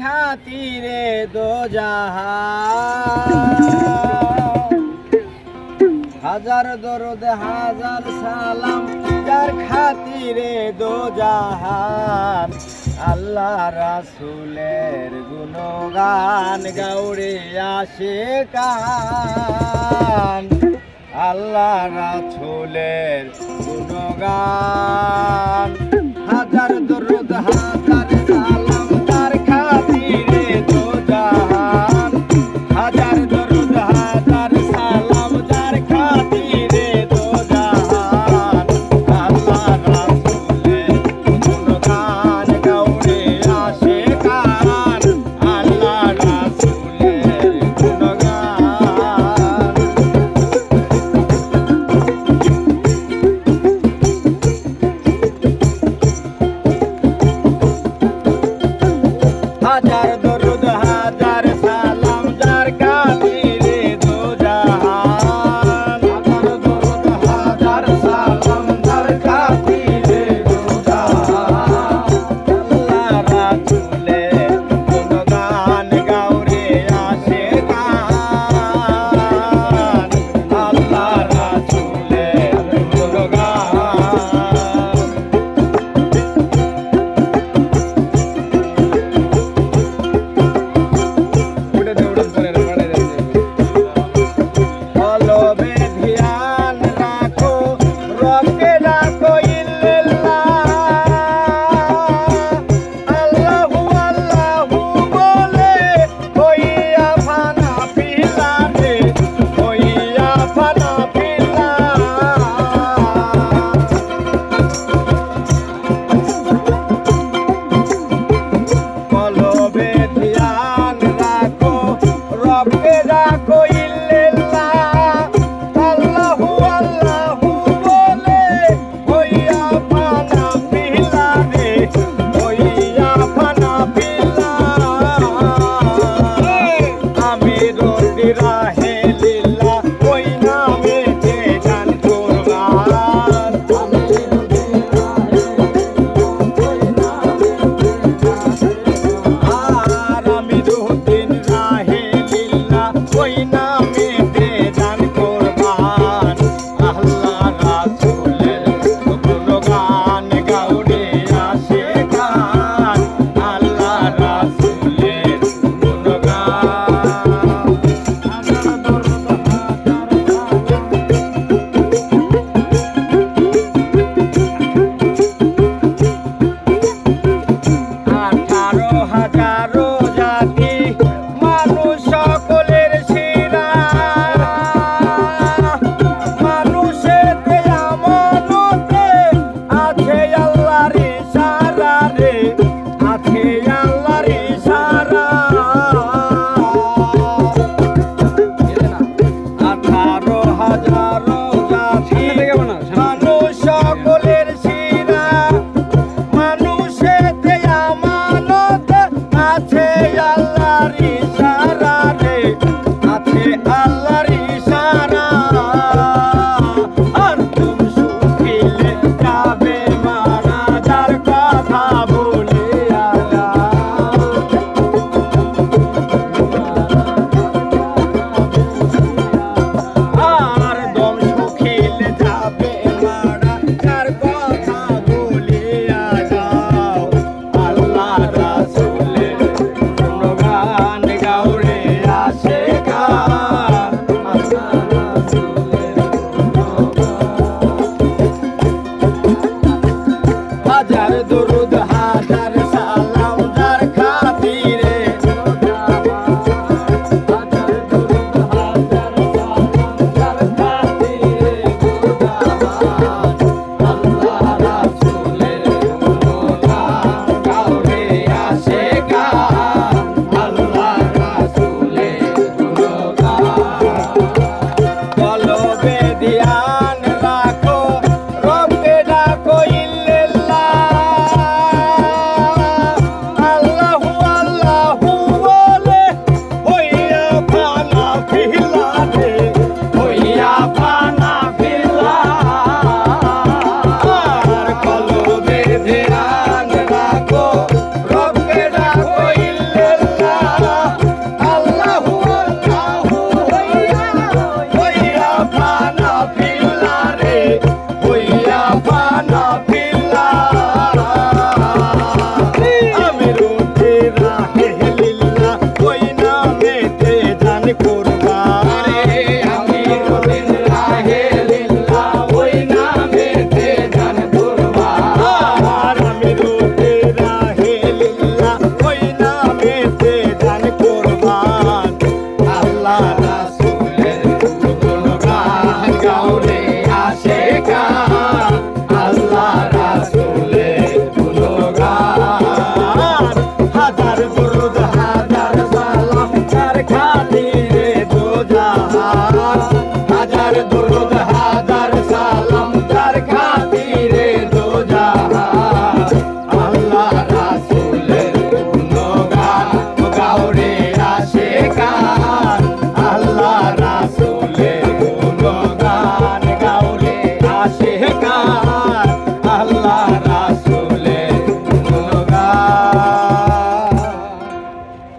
খাতিরে দো হাজার দরদ, হাজার সালাম, যার খাতিরে দো জাহান আল্লাহ রাসুলের গুণগান গাউরে আসে কান। আল্লাহ রাসুলের গুণগান